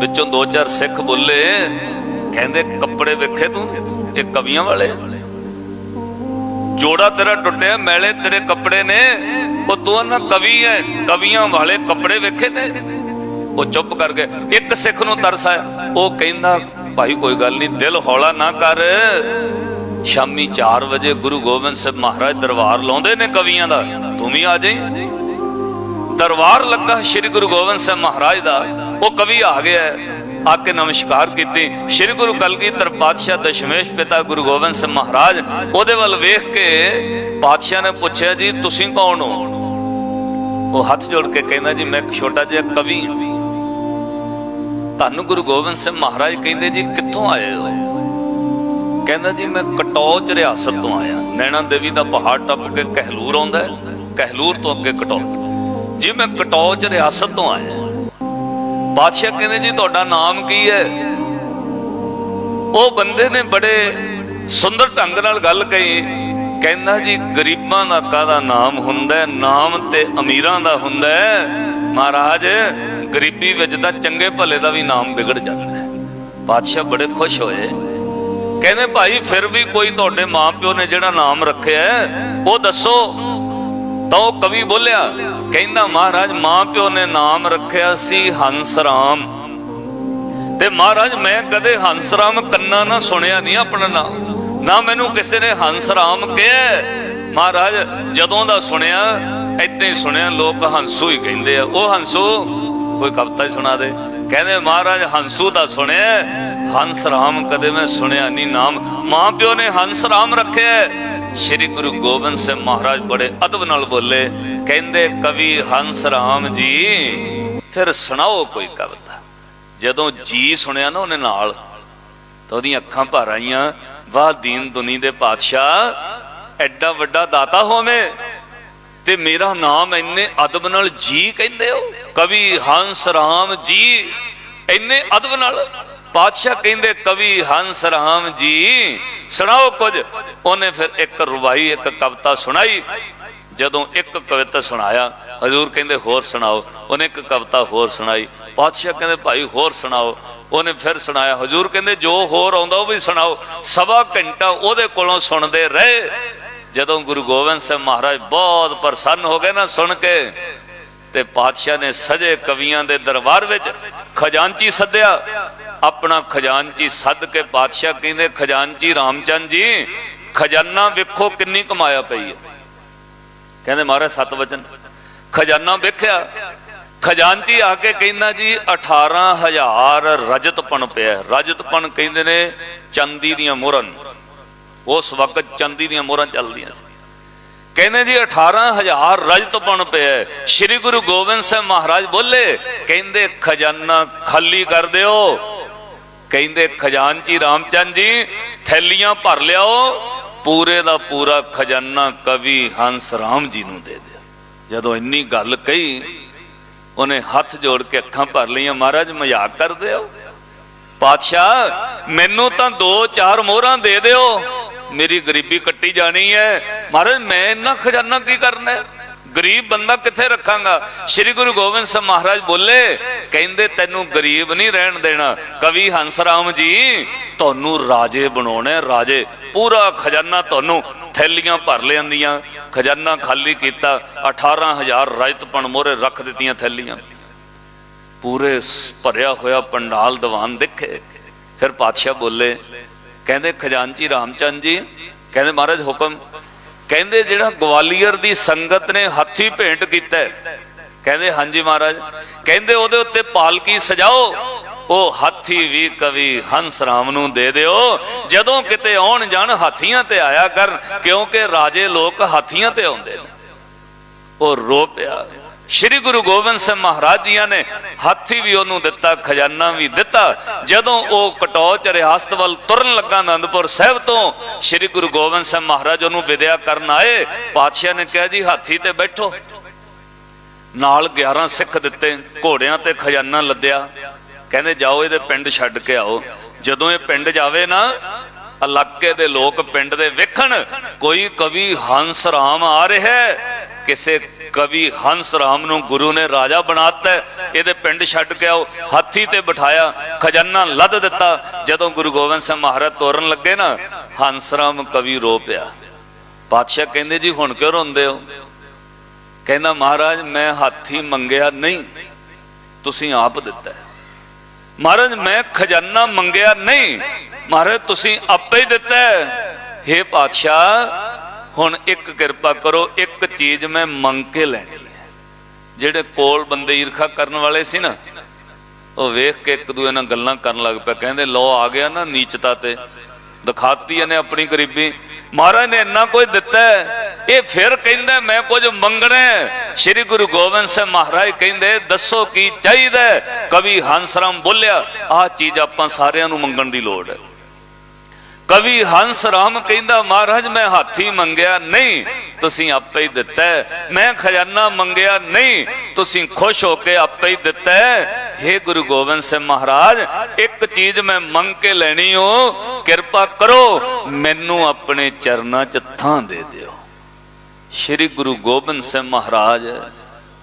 ਵਿੱਚੋਂ ਦੋ ਚਾਰ ਸਿੱਖ ਬੋਲੇ, ਕਹਿੰਦੇ, ਕੱਪੜੇ ਵੇਖੇ ਤੂੰ? ਇਹ ਕਵੀਆਂ ਵਾਲੇ? ਜੋੜਾ ਤੇਰਾ ਟੁੱਟਿਆ, ਮੈਲੇ ਤੇਰੇ ਕੱਪੜੇ ਨੇ। ਉਹ ਤੂੰ ਨਾ ਕਵੀ ਹੈ ਕਵੀਆਂ ਵਾਲੇ ਕੱਪੜੇ ਵੇਖੇ ਨੇ? ਉਹ ਚੁੱਪ ਕਰ ਗਏ। ਇੱਕ ਸਿੱਖ ਨੂੰ ਤਰਸ ਆਇਆ। ਉਹ ਕਹਿੰਦਾ, ਭਾਈ, ਕੋਈ ਗੱਲ ਨਹੀਂ, ਦਿਲ ਹੌਲਾ ਨਾ ਕਰ। ਸ਼ਾਮੀ 4 ਵਜੇ ਗੁਰੂ ਗੋਬਿੰਦ ਸਿੰਘ ਮਹਾਰਾਜ ਦਰਬਾਰ ਲਾਉਂਦੇ ਨੇ ਕਵੀਆਂ ਦਾ। ਤੂੰ ਵੀ ਆ ਜਾਈਂ? ਦਰਬਾਰ ਲੱਗਾ ਸ੍ਰੀ ਗੁਰੂ ਗੋਬਿੰਦ ਸਾਹਿਬ ਮਹਾਰਾਜ ਦਾ। ਉਹ ਕਵੀ ਆ ਗਿਆ ਆ ਕੇ ਨਮਸਕਾਰ ਕੀਤੀ। ਸ੍ਰੀ ਗੁਰੂ ਕਲਗੀਧਰ ਪਾਤਸ਼ਾਹ ਦਸ਼ਮੇਸ਼ ਪਿਤਾ ਗੁਰੂ ਗੋਬਿੰਦ ਸਿੰਘ ਮਹਾਰਾਜ, ਉਹਦੇ ਵੱਲ ਵੇਖ ਕੇ ਪਾਤਸ਼ਾਹ ਨੇ ਪੁੱਛਿਆ, ਜੀ, ਤੁਸੀਂ ਕੌਣ ਹੋ? ਉਹ ਹੱਥ ਜੋੜ ਕੇ ਕਹਿੰਦਾ, ਜੀ, ਮੈਂ ਇੱਕ ਛੋਟਾ ਜਿਹਾ ਕਵੀ ਹਾਂ। ਤੁਹਾਨੂੰ ਗੁਰੂ ਗੋਬਿੰਦ ਸਿੰਘ ਮਹਾਰਾਜ ਕਹਿੰਦੇ, ਜੀ, ਕਿੱਥੋਂ ਆਏ ਹੋ? ਕਹਿੰਦਾ, ਜੀ, ਮੈਂ ਕਟੌਚ ਰਿਆਸਤ ਤੋਂ ਆਇਆ। ਨੈਣਾ ਦੇਵੀ ਦਾ ਪਹਾੜ ਟੱਪ ਕੇ ਕਹਿਲੂਰ ਆਉਂਦਾ ਹੈ। ਕਹਿਲੂਰ ਤੋਂ ਅੱਗੇ ਕਟੌਚ ਜੀ, ਮੈਂ ਕਟੌਚ ਰਿਆਸਤ ਤੋਂ ਆਇਆ। ਬਾਦਸ਼ਾਹ ਕਹਿੰਦੇ ਜੀ, ਤੁਹਾਡਾ ਨਾਮ ਕੀ ਹੈ? ਉਹ ਬੰਦੇ ਨੇ ਬੜੇ ਸੁੰਦਰ ਢੰਗ ਨਾਲ ਗੱਲ ਕਹੀ। ਕਹਿੰਦਾ ਜੀ, ਗਰੀਬਾਂ ਦਾ ਕਾਹਦਾ ਨਾਮ ਹੁੰਦਾ ਹੈ? ਨਾਮ ਤੇ ਅਮੀਰਾਂ ਦਾ ਹੁੰਦਾ ਹੈ। ਮਹਾਰਾਜ, ਗਰੀਬੀ ਵਿੱਚ ਤਾਂ ਚੰਗੇ ਭਲੇ ਦਾ ਵੀ ਨਾਮ ਵਿਗੜ ਜਾਂਦਾ ਹੈ। ਬਾਦਸ਼ਾਹ ਬੜੇ ਖੁਸ਼ ਹੋਏ। ਕਹਿੰਦੇ, ਭਾਈ, ਫਿਰ ਵੀ ਕੋਈ ਤੁਹਾਡੇ ਮਾਪਿਓ ਨੇ ਜਿਹੜਾ ਨਾਮ ਰੱਖਿਆ ਉਹ ਦੱਸੋ ਤਾਂ ਉਹ ਕਵੀ ਬੋਲਿਆ, ਕਹਿੰਦਾ, ਮਹਾਰਾਜ, ਮਾਂ ਪਿਓ ਨੇ ਨਾਮ ਰੱਖਿਆ ਸੀ ਹੰਸ ਰਾਮ ਤੇ ਮਹਾਰਾਜ, ਮੈਂ ਕਦੇ ਹੰਸ ਰਾਮ ਕੰਨਾਂ ਨਾ ਸੁਣਿਆ ਨਹੀਂ ਆਪਣਾ ਨਾਮ। ਨਾ ਮੈਨੂੰ ਕਿਸੇ ਨੇ ਹੰਸ ਰਾਮ ਕਿਹਾ ਮਹਾਰਾਜ, ਜਦੋਂ ਦਾ ਸੁਣਿਆ ਏਦਾਂ ਹੀ ਸੁਣਿਆ, ਲੋਕ ਹੰਸੂ ਹੀ ਕਹਿੰਦੇ ਆ, ਉਹ ਹੰਸੂ, ਕੋਈ ਕਵਿਤਾ ਹੀ ਸੁਣਾ ਦੇ। ਕਹਿੰਦੇ, ਮਹਾਰਾਜ, ਹੰਸੂ ਦਾ ਸੁਣਿਆ ਹੰਸ ਰਾਮ ਕਦੇ ਮੈਂ ਸੁਣਿਆ ਨਹੀਂ ਨਾਮ। ਮਾਂ ਪਿਓ ਨੇ ਹੰਸ ਰਾਮ ਰੱਖਿਆ ਸ਼੍ਰੀ ਗੁਰੂ ਗੋਬਿੰਦ ਸਿੰਘ ਮਹਾਰਾਜ ਬੜੇ ਅਦਬ ਨਾਲ ਬੋਲੇ, ਕਹਿੰਦੇ, ਕਵੀ ਹੰਸ ਰਾਮ ਜੀ, ਫਿਰ ਸੁਣਾਓ ਕੋਈ ਕਵਿਤਾ। ਜਦੋਂ ਜੀ ਸੁਣਿਆ ਨਾ ਉਹਨੇ ਨਾਲ, ਤਾਂ ਉਹਦੀਆਂ ਅੱਖਾਂ ਭਰ ਆਈਆਂ, ਵਾਹ ਦੀਨ ਦੁਨੀ ਦੇ ਪਾਤਸ਼ਾਹ, ਐਡਾ ਵੱਡਾ ਦਾਤਾ ਹੋਵੇਂ ਤੇ ਮੇਰਾ ਨਾਮ ਇੰਨੇ ਅਦਬ ਨਾਲ ਜੀ ਕਹਿੰਦੇ ਹੋ। ਕਵੀ ਹੰਸ ਰਾਮ ਜੀ, ਇੰਨੇ ਅਦਬ ਨਾਲ ਪਾਤਸ਼ਾਹ ਕਹਿੰਦੇ, ਕਵੀ ਹੰਸ ਰਾਮ ਜੀ, ਸੁਣਾਓ ਕੁਝ। ਉਹਨੇ ਫਿਰ ਇੱਕ ਰਵਾਈ, ਇੱਕ ਕਵਿਤਾ ਸੁਣਾਈ। ਜਦੋਂ ਇੱਕ ਕਵਿਤਾ ਸੁਣਾਇਆ, ਹਜ਼ੂਰ ਕਹਿੰਦੇ, ਹੋਰ ਸੁਣਾਓ। ਉਹਨੇ ਇੱਕ ਕਵਿਤਾ ਹੋਰ ਸੁਣਾਈ। ਪਾਤਸ਼ਾਹ ਕਹਿੰਦੇ, ਭਾਈ, ਹੋਰ ਸੁਣਾਓ। ਉਹਨੇ ਫਿਰ ਸੁਣਾਇਆ, ਹਜ਼ੂਰ ਕਹਿੰਦੇ, ਜੋ ਹੋਰ ਆਉਂਦਾ, ਉਹ ਵੀ ਸੁਣਾਓ। ਸਵਾ ਘੰਟਾ ਉਹਦੇ ਕੋਲੋਂ ਸੁਣਦੇ ਰਹੇ। ਜਦੋਂ ਗੁਰੂ ਗੋਬਿੰਦ ਸਿੰਘ ਮਹਾਰਾਜ ਬਹੁਤ ਪ੍ਰਸੰਨ ਹੋ ਗਏ ਨਾ ਸੁਣ ਕੇ, ਤੇ ਪਾਤਸ਼ਾਹ ਨੇ ਸਜੇ ਕਵੀਆਂ ਦੇ ਦਰਬਾਰ ਵਿੱਚ ਖਜ਼ਾਨਚੀ ਸੱਦਿਆ। ਆਪਣਾ ਖਜ਼ਾਨਚੀ ਸੱਦ ਕੇ ਪਾਤਸ਼ਾਹ ਕਹਿੰਦੇ, ਖਜ਼ਾਨਚੀ ਰਾਮਚੰਦ ਜੀ ਖਜ਼ਾਨਾ ਵੇਖੋ ਕਿੰਨੀ ਕਮਾਇਆ ਪਈ ਹੈ। ਕਹਿੰਦੇ ਮਹਾਰਾਜ, ਸਤ ਵਚਨ। ਖਜ਼ਾਨਾ ਵੇਖਿਆ। ਖਜ਼ਾਨਚੀ ਆ ਕੇ ਕਹਿੰਦਾ ਜੀ 18000 ਰਜਤਪਣ ਪਿਆ ਰਜਤਪਣ ਕਹਿੰਦੇ ਨੇ ਚਾਂਦੀ ਦੀਆਂ ਮੋਹਰਾਂ ਉਸ ਵਕਤ ਚਾਂਦੀ ਦੀਆਂ ਮੋਹਰਾਂ ਚੱਲਦੀਆਂ ਸੀ। ਕਹਿੰਦੇ ਜੀ 18000 ਰਜਤਪਣ ਪਿਆ ਸ੍ਰੀ ਗੁਰੂ ਗੋਬਿੰਦ ਸਿੰਘ ਮਹਾਰਾਜ ਬੋਲੇ, ਕਹਿੰਦੇ ਖਜ਼ਾਨਾ ਖਾਲੀ ਕਰ ਦਿਓ। ਕਹਿੰਦੇ, ਖਜ਼ਾਨਚੀ ਰਾਮਚੰਦ ਜੀ, ਥੈਲੀਆਂ ਭਰ ਲਿਆਓ। ਪੂਰੇ ਦਾ ਪੂਰਾ ਖਜ਼ਾਨਾ ਕਵੀ ਹੰਸ ਰਾਮ ਜੀ ਨੂੰ ਦੇ ਦਿਓ ਜਦੋਂ ਇੰਨੀ ਗੱਲ ਕਹੀ, ਉਹਨੇ ਹੱਥ ਜੋੜ ਕੇ ਅੱਖਾਂ ਭਰ ਲਈਆਂ, ਮਹਾਰਾਜ ਮਜ਼ਾਕ ਕਰਦੇ ਹੋ। ਪਾਤਸ਼ਾਹ, ਮੈਨੂੰ ਤਾਂ ਦੋ ਚਾਰ ਮੋਹਰਾਂ ਦੇ ਦਿਓ। ਮੇਰੀ ਗਰੀਬੀ ਕੱਟੀ ਜਾਣੀ ਹੈ। ਮਹਾਰਾਜ, ਮੈਂ ਇੰਨਾ ਖਜ਼ਾਨਾ ਕੀ ਕਰਨਾ ਹੈ? ਗਰੀਬ ਬੰਦਾ ਕਿੱਥੇ ਰੱਖਾਂਗਾ? ਸ੍ਰੀ ਗੁਰੂ ਗੋਬਿੰਦ ਸਿੰਘ ਮਹਾਰਾਜ ਬੋਲੇ, ਕਹਿੰਦੇ, ਤੈਨੂੰ ਗਰੀਬ ਨਹੀਂ ਰਹਿਣ ਦੇਣਾ। ਕਵੀ ਹੰਸ ਰਾਮ ਜੀ, ਤੁਹਾਨੂੰ ਰਾਜੇ ਬਣਾਉਣਾ ਰਾਜੇ। ਪੂਰਾ ਖਜ਼ਾਨਾ ਤੁਹਾਨੂੰ ਥੈਲੀਆਂ ਭਰ ਲਿਆਂਦੀਆਂ, ਖਜ਼ਾਨਾ ਖਾਲੀ ਕੀਤਾ 18000 ਰਜਤਪਣ ਮੋਰੇ ਰੱਖ ਦਿੱਤੀਆਂ ਥੈਲੀਆਂ। ਪੂਰੇ ਭਰਿਆ ਹੋਇਆ ਪੰਡਾਲ ਦੀਵਾਨ ਦੇਖੇ। ਫਿਰ ਪਾਤਸ਼ਾਹ ਬੋਲੇ, ਕਹਿੰਦੇ, ਖਜ਼ਾਨਚੀ ਰਾਮਚੰਦ ਜੀ, ਕਹਿੰਦੇ, ਮਹਾਰਾਜ ਹੁਕਮ ਕਹਿੰਦੇ ਜਿਹੜਾ ਗਵਾਲੀਅਰ ਦੀ ਸੰਗਤ ਨੇ ਹੱਥੀ ਭੇਂਟ ਕੀਤਾ ਕਹਿੰਦੇ, ਹਾਂਜੀ ਮਹਾਰਾਜ। ਕਹਿੰਦੇ ਉਹਦੇ ਉੱਤੇ ਪਾਲਕੀ ਸਜਾਓ, ਉਹ ਹਾਥੀ ਵੀ ਕਵੀ ਹੰਸ ਰਾਮ ਨੂੰ ਦੇ ਦਿਓ। ਜਦੋਂ ਕਿਤੇ ਆਉਣ ਜਾਣ ਹਾਥੀਆਂ ਤੇ ਆਇਆ ਕਰਨ ਕਿਉਂਕਿ ਰਾਜੇ ਲੋਕ ਹਾਥੀਆਂ ਤੇ ਆਉਂਦੇ ਨੇ। ਉਹ ਰੋ ਪਿਆ। ਸ੍ਰੀ ਗੁਰੂ ਗੋਬਿੰਦ ਸਿੰਘ ਮਹਾਰਾਜ ਜੀਆਂ ਨੇ ਹਾਥੀ ਵੀ ਉਹਨੂੰ ਦਿੱਤਾ, ਖਜ਼ਾਨਾ ਵੀ ਦਿੱਤਾ। ਜਦੋਂ ਉਹ ਕਟੌਚ ਰਿਆਸਤ ਵੱਲ ਤੁਰਨ ਲੱਗਾ ਆਨੰਦਪੁਰ ਸਾਹਿਬ ਤੋਂ, ਸ੍ਰੀ ਗੁਰੂ ਗੋਬਿੰਦ ਸਿੰਘ ਮਹਾਰਾਜ ਉਹਨੂੰ ਵਿਦਿਆ ਕਰਨ ਆਏ। ਪਾਤਸ਼ਾਹ ਨੇ ਕਿਹਾ, ਜੀ, ਹਾਥੀ ਤੇ ਬੈਠੋ। ਨਾਲ 11 ਸਿੱਖ ਦਿੱਤੇ, ਘੋੜਿਆਂ ਤੇ ਖਜ਼ਾਨਾ ਲੱਦਿਆ। ਕਹਿੰਦੇ, ਜਾਓ, ਇਹਦੇ ਪਿੰਡ ਛੱਡ ਕੇ ਆਓ। ਜਦੋਂ ਇਹ ਪਿੰਡ ਜਾਵੇ ਨਾ, ਇਲਾਕੇ ਦੇ ਲੋਕ ਪਿੰਡ ਦੇ ਵੇਖਣ, ਕੋਈ ਕਵੀ ਹੰਸ ਰਾਮ ਆ ਰਿਹਾ ਹੈ ਕਿਸੇ ਕਵੀ ਹੰਸ ਰਾਮ ਨੂੰ ਗੁਰੂ ਨੇ ਰਾਜਾ ਬਣਾਤਾ ਹੈ, ਇਹਦੇ ਪਿੰਡ ਛੱਡ ਕੇ ਆਓ ਹਾਥੀ ਤੇ ਬਿਠਾਇਆ ਖਜ਼ਾਨਾ ਲੱਦ ਦਿੱਤਾ। ਜਦੋਂ ਗੁਰੂ ਗੋਬਿੰਦ ਸਿੰਘ ਮਹਾਰਾਜ ਤੋਰਨ ਲੱਗੇ ਨਾ ਹੰਸ ਰਾਮ ਕਵੀ ਰੋ ਪਿਆ। ਪਾਤਸ਼ਾਹ ਕਹਿੰਦੇ ਜੀ ਹੁਣ ਕਿਉਂ ਰੋਂਦੇ ਹੋ? ਕਹਿੰਦਾ ਮਹਾਰਾਜ ਮੈਂ ਹਾਥੀ ਮੰਗਿਆ ਨਹੀਂ ਤੁਸੀਂ ਆਪ ਦਿੱਤਾ ਮਹਾਰਾਜ ਮੈਂ ਖਜ਼ਾਨਾ ਮੰਗਿਆ ਨਹੀਂ ਮਹਾਰਾਜ ਤੁਸੀਂ ਆਪੇ ਹੀ ਦਿੱਤਾ ਹੈ। हे ਪਾਤਸ਼ਾਹ ਹੁਣ ਇੱਕ ਕਿਰਪਾ ਕਰੋ, ਇੱਕ ਚੀਜ਼ ਮੈਂ ਮੰਗ ਕੇ ਲੈਣੀ ਹੈ। ਜਿਹੜੇ ਕੋਲ ਬੰਦੇ ਈਰਖਾ ਕਰਨ ਵਾਲੇ ਸੀ ਨਾ, ਉਹ ਵੇਖ ਕੇ ਇੱਕ ਦੂਏ ਨਾਲ ਗੱਲਾਂ ਕਰਨ ਲੱਗ ਪਿਆ ਕਹਿੰਦੇ ਲੋ ਆ ਗਿਆ ਨਾ ਨੀਚਤਾ ਤੇ। ਦਿਖਾਤੀ ਇਹਨੇ ਆਪਣੀ ਗਰੀਬੀ। ਮਹਾਰਾਜ ਨੇ ਇੰਨਾ ਕੁਝ ਦਿੱਤਾ ਇਹ ਫਿਰ ਕਹਿੰਦਾ, ਮੈਂ ਕੁਝ ਮੰਗਣਾ ਸ੍ਰੀ ਗੁਰੂ ਗੋਬਿੰਦ ਸਿੰਘ ਮਹਾਰਾਜ ਕਹਿੰਦੇ, ਦੱਸੋ ਕੀ ਚਾਹੀਦਾ ਕਵੀ ਹੰਸਰਾਮ ਬੋਲਿਆ, ਆਹ ਚੀਜ਼ ਆਪਾਂ ਸਾਰਿਆਂ ਨੂੰ ਮੰਗਣ ਦੀ ਲੋੜ ਹੈ। ਕਵੀ ਹੰਸ ਰਾਮ ਕਹਿੰਦਾ, ਮਹਾਰਾਜ, ਮੈਂ ਹਾਥੀ ਮੰਗਿਆ ਨਹੀਂ, ਤੁਸੀਂ ਆਪੇ ਹੀ ਦਿੱਤਾ ਮੈਂ ਖਜ਼ਾਨਾ ਮੰਗਿਆ ਨਹੀਂ, ਤੁਸੀਂ ਖੁਸ਼ ਹੋ ਕੇ ਆਪੇ ਹੀ ਦਿੱਤਾ हे ਗੁਰੂ ਗੋਬਿੰਦ ਸਿੰਘ ਮਹਾਰਾਜ, ਇੱਕ ਚੀਜ਼ ਮੈਂ ਮੰਗ ਕੇ ਲੈਣੀ ਹੋ ਕਿਰਪਾ ਕਰੋ, ਮੈਨੂੰ ਆਪਣੇ ਚਰਨਾਂ 'ਚ ਥਾਂ ਦੇ ਦਿਓ। ਸ਼੍ਰੀ ਗੁਰੂ ਗੋਬਿੰਦ ਸਿੰਘ ਮਹਾਰਾਜ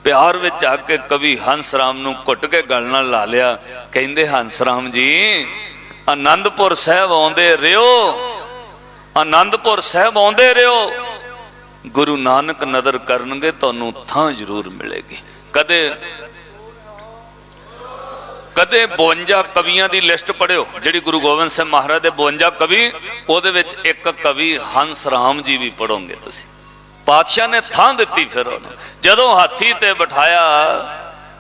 ਪਿਆਰ ਵਿੱਚ ਆ ਕੇ ਕਵੀ ਹੰਸ ਰਾਮ ਨੂੰ ਘੁੱਟ ਕੇ ਗਲ ਨਾਲ ਲਾ ਲਿਆ। ਕਹਿੰਦੇ, ਹੰਸ ਰਾਮ ਜੀ ਆਨੰਦਪੁਰ ਸਾਹਿਬ ਆਉਂਦੇ ਰਿਓ। ਆਨੰਦਪੁਰ ਸਾਹਿਬ ਆਉਂਦੇ ਰਿਓ। ਗੁਰੂ ਨਾਨਕ ਨਦਰ ਕਰਨਗੇ, ਤੁਹਾਨੂੰ ਥਾਂ ਜ਼ਰੂਰ ਮਿਲੇਗੀ। ਕਦੇ ਕਦੇ 52 ਕਵੀਆਂ ਦੀ ਲਿਸਟ ਪੜਿਓ ਜਿਹੜੀ ਗੁਰੂ ਗੋਬਿੰਦ ਸਿੰਘ ਮਹਾਰਾਜ ਦੇ 52 ਕਵੀ, ਉਹਦੇ ਵਿੱਚ ਇੱਕ ਕਵੀ ਹੰਸ ਰਾਮ ਜੀ ਵੀ ਪੜੋਗੇ ਤੁਸੀਂ। ਪਾਤਸ਼ਾਹ ਨੇ ਥਾਂ ਦਿੱਤੀ ਫਿਰ ਉਹਨੂੰ। ਜਦੋਂ ਹਾਥੀ ਤੇ ਬਿਠਾਇਆ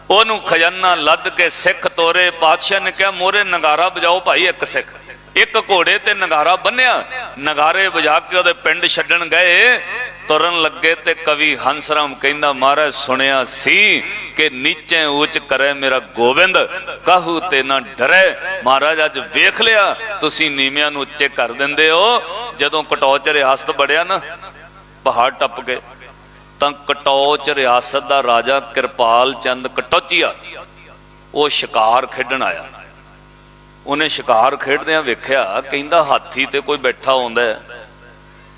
ਉਹਨੂੰ ਖਜ਼ਾਨਾ ਲੱਦ ਕੇ ਸਿੱਖ ਤੋਰੇ ਪਾਤਸ਼ਾਹ ਨੇ ਕਿਹਾ, ਮੋਰੇ ਨਗਾਰਾ ਵਜਾਓ ਭਾਈ ਇੱਕ ਸਿੱਖ। ਇੱਕ ਘੋੜੇ ਤੇ ਨਗਾਰਾ ਬੰਨਿਆ। ਨਗਾਰੇ ਵਜਾ ਕੇ ਉਹਦੇ ਪਿੰਡ ਛੱਡਣ ਗਏ। ਤੁਰਨ ਲੱਗੇ ਤੇ ਕਵੀ ਹੰਸਰਾਮ ਕਹਿੰਦਾ, ਮਹਾਰਾਜ, ਸੁਣਿਆ ਸੀ ਕਿ ਨੀਚੇ ਉੱਚ ਕਰੇ ਮੇਰਾ ਗੋਬਿੰਦ। ਕਾਹੂ ਤੇ ਨਾ ਡਰੇ। ਮਹਾਰਾਜ, ਅੱਜ ਵੇਖ ਲਿਆ, ਤੁਸੀਂ ਨੀਵਿਆਂ ਨੂੰ ਉੱਚੇ ਕਰ ਦਿੰਦੇ ਹੋ। ਜਦੋਂ ਕਟੌਚ ਰਿਆਸਤ ਬੜਿਆ ਨਾ, ਪਹਾੜ ਟੱਪ ਕੇ ਤਾਂ ਕਟੌਚ ਰਿਆਸਤ ਦਾ ਰਾਜਾ ਕਿਰਪਾਲ ਚੰਦ ਕਟੌਚੀਆ, ਉਹ ਸ਼ਿਕਾਰ ਖੇਡਣ ਆਇਆ। ਉਹਨੇ ਸ਼ਿਕਾਰ ਖੇਡਦਿਆਂ ਵੇਖਿਆ, ਕਹਿੰਦਾ ਹਾਥੀ ਤੇ ਕੋਈ ਬੈਠਾ ਹੁੰਦਾ ਹੈ।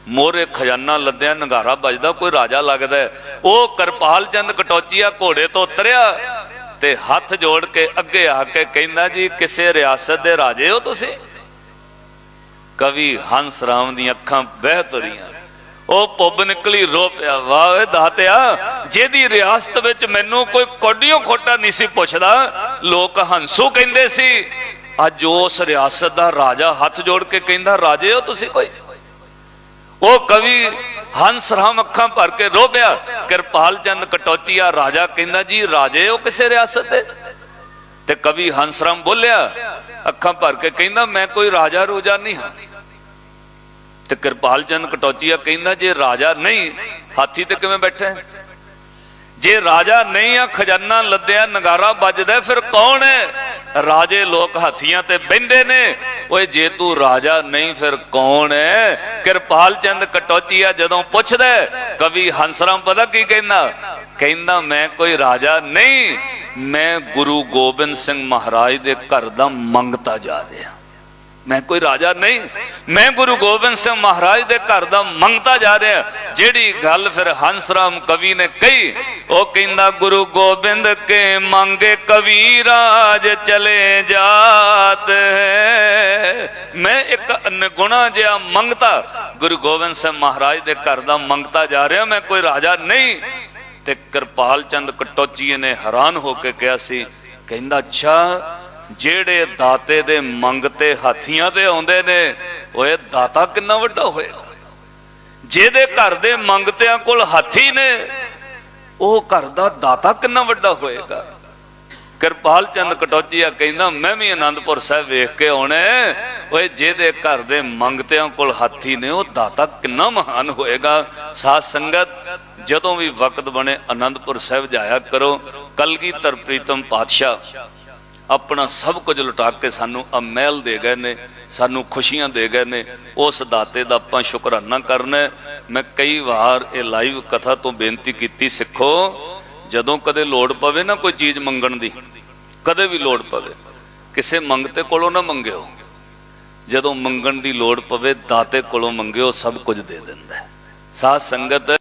ਮੋਰੇ ਖਜ਼ਾਨਾ ਲੱਦਿਆ, ਨਗਾਰਾ ਵੱਜਦਾ, ਕੋਈ ਰਾਜਾ ਲੱਗਦਾ ਉਹ ਕਿਰਪਾਲ ਚੰਦ ਕਟੌਚੀਆ ਘੋੜੇ ਤੋਂ ਉਤਰਿਆ ਤੇ ਹੱਥ ਜੋੜ ਕੇ ਅੱਗੇ ਆ ਕੇ ਕਹਿੰਦਾ, ਜੀ, ਕਿਸੇ ਰਿਆਸਤ ਦੇ ਰਾਜੇ ਹੋ ਤੁਸੀਂ? ਕਵੀ ਹੰਸ ਰਾਮ ਦੀਆਂ ਅੱਖਾਂ ਬਹਿ ਤਰੀਆਂ। ਉਹ ਪੁੱਬ ਨਿਕਲੀ, ਰੋ ਪਿਆ, ਵਾਹ ਵੇ ਦਾਤਿਆ, ਜਿਹਦੀ ਰਿਆਸਤ ਵਿੱਚ ਮੈਨੂੰ ਕੋਈ ਕੋਡੀਆਂ ਖੋਟਾ ਨਹੀਂ ਸੀ ਪੁੱਛਦਾ, ਲੋਕ ਹੰਸੂ ਕਹਿੰਦੇ ਸੀ, ਅੱਜ ਉਸ ਰਿਆਸਤ ਦਾ ਰਾਜਾ ਹੱਥ ਜੋੜ ਕੇ ਕਹਿੰਦਾ, ਰਾਜੇ ਹੋ ਤੁਸੀਂ ਕੋਈ? ਉਹ ਕਵੀ ਹੰਸ ਰਾਮ ਅੱਖਾਂ ਭਰ ਕੇ ਰੋ ਪਿਆ, ਕਿਰਪਾਲ ਚੰਦ ਕਟੌਚੀਆ ਰਾਜਾ ਕਹਿੰਦਾ, ਜੀ ਰਾਜੇ ਹੋ ਕਿਸੇ ਰਿਆਸਤ ਦੇ ਤੇ ਕਵੀ ਹੰਸਰਾਮ ਬੋਲਿਆ, ਅੱਖਾਂ ਭਰ ਕੇ ਕਹਿੰਦਾ, ਮੈਂ ਕੋਈ ਰਾਜਾ ਰੋਜਾ ਨਹੀਂ ਹਾਂ। ਤੇ ਕਿਰਪਾਲ ਚੰਦ ਕਟੌਚੀਆ ਕਹਿੰਦਾ ਜੇ ਰਾਜਾ ਨਹੀਂ, ਹਾਥੀ ਤੇ ਕਿਵੇਂ ਬੈਠਾ ਜੇ ਰਾਜਾ ਨਹੀਂ ਆ, ਖਜ਼ਾਨਾ ਲੱਦਿਆ, ਨਗਾਰਾ ਵੱਜਦਾ ਫਿਰ ਕੌਣ ਹੈ? ਰਾਜੇ ਲੋਕ ਹਾਥੀਆਂ ਤੇ ਬੈੰਦੇ ਨੇ। ਓਏ ਜੇ ਤੂੰ ਰਾਜਾ ਨਹੀਂ, ਫਿਰ ਕੌਣ ਹੈ? ਕਿਰਪਾਲ ਚੰਦ ਕਟੌਚੀਆ ਜਦੋਂ ਪੁੱਛਦਾ ਕਵੀ ਹੰਸਰਾਮ ਪਤਾ ਕੀ ਕਹਿੰਦਾ? ਕਹਿੰਦਾ, ਮੈਂ ਕੋਈ ਰਾਜਾ ਨਹੀਂ, ਮੈਂ ਗੁਰੂ ਗੋਬਿੰਦ ਸਿੰਘ ਮਹਾਰਾਜ ਦੇ ਘਰ ਦਾ ਮੰਗਤਾ ਜਾ ਰਿਹਾ ਮੈਂ ਕੋਈ ਰਾਜਾ ਨਹੀਂ। ਮੈਂ ਗੁਰੂ ਗੋਬਿੰਦ ਸਿੰਘ ਮਹਾਰਾਜ ਦੇ ਘਰ ਦਾ ਮੰਗਤਾ ਜਾ ਰਿਹਾ। ਜਿਹੜੀ ਗੱਲ ਫਿਰ ਹੰਸ ਰਾਮ ਕਵੀ ਨੇ ਕਹੀ, ਉਹ ਕਹਿੰਦਾ, ਗੁਰੂ ਗੋਬਿੰਦ, ਕੇ ਮੰਗੇ ਕਵੀ ਰਾਜ ਚਲੇ ਜਾਤ ਹੈ? ਮੈਂ ਇੱਕ ਨਿਗੁਣਾ ਜਿਹਾ ਮੰਗਤਾ ਗੁਰੂ ਗੋਬਿੰਦ ਸਿੰਘ ਮਹਾਰਾਜ ਦੇ ਘਰ ਦਾ ਮੰਗਤਾ ਜਾ ਰਿਹਾ। ਮੈਂ ਕੋਈ ਰਾਜਾ ਨਹੀਂ। ਤੇ ਕਿਰਪਾਲ ਚੰਦ ਕਟੋਚੀਏ ਨੇ ਹੈਰਾਨ ਹੋ ਕੇ ਕਿਹਾ ਸੀ, ਕਹਿੰਦਾ, ਅੱਛਾ ਜਿਹੜੇ ਦਾਤੇ ਦੇ ਮੰਗਤੇ ਹਾਥੀਆਂ ਤੇ ਆਉਂਦੇ ਨੇ, ਓਏ ਦਾਤਾ ਕਿੰਨਾ ਵੱਡਾ ਹੋਏਗਾ? ਜਿਹਦੇ ਘਰ ਦੇ ਮੰਗਤਿਆਂ ਕੋਲ ਹਾਥੀ ਨੇ, ਉਹ ਘਰ ਦਾ ਦਾਤਾ ਕਿੰਨਾ ਵੱਡਾ ਹੋਏਗਾ? ਕਿਰਪਾਲ ਚੰਦ ਕਟੌਚੀਆ ਕਹਿੰਦਾ, ਮੈਂ ਵੀ ਆਨੰਦਪੁਰ ਸਾਹਿਬ ਵੇਖ ਕੇ ਆਉਣਾ ਹੈ। ਓਏ ਜਿਹਦੇ ਘਰ ਦੇ ਮੰਗਤਿਆਂ ਕੋਲ ਹਾਥੀ ਨੇ, ਉਹ ਦਾਤਾ ਕਿੰਨਾ ਮਹਾਨ ਹੋਏਗਾ? ਸਾਧ ਸੰਗਤ, ਜਦੋਂ ਵੀ ਵਕਤ ਬਣੇ ਆਨੰਦਪੁਰ ਸਾਹਿਬ ਜਾਇਆ ਕਰੋ। ਕਲਗੀਧਰ ਪ੍ਰੀਤਮ ਪਾਤਸ਼ਾਹ ਆਪਣਾ ਸਭ ਕੁਝ ਲੁਟਾ ਕੇ ਸਾਨੂੰ ਅਮੈਲ ਦੇ ਗਏ ਨੇ, ਸਾਨੂੰ ਖੁਸ਼ੀਆਂ ਦੇ ਗਏ ਨੇ, ਉਸ ਦਾਤੇ ਦਾ ਆਪਾਂ ਸ਼ੁਕਰਾਨਾ ਕਰਨਾ ਮੈਂ ਕਈ ਵਾਰ ਇਹ ਲਾਈਵ ਕਥਾ ਤੋਂ ਬੇਨਤੀ ਕੀਤੀ, ਸਿੱਖੋ, ਜਦੋਂ ਕਦੇ ਲੋੜ ਪਵੇ ਨਾ ਕੋਈ ਚੀਜ਼ ਮੰਗਣ ਦੀ, ਕਦੇ ਵੀ ਲੋੜ ਪਵੇ, ਕਿਸੇ ਮੰਗਤੇ ਕੋਲੋਂ ਨਾ ਮੰਗਿਓ ਜਦੋਂ ਮੰਗਣ ਦੀ ਲੋੜ ਪਵੇ, ਦਾਤੇ ਕੋਲੋਂ ਮੰਗਿਓ, ਸਭ ਕੁਝ ਦੇ ਦਿੰਦਾ ਹੈ। ਸਾਧ ਸੰਗਤ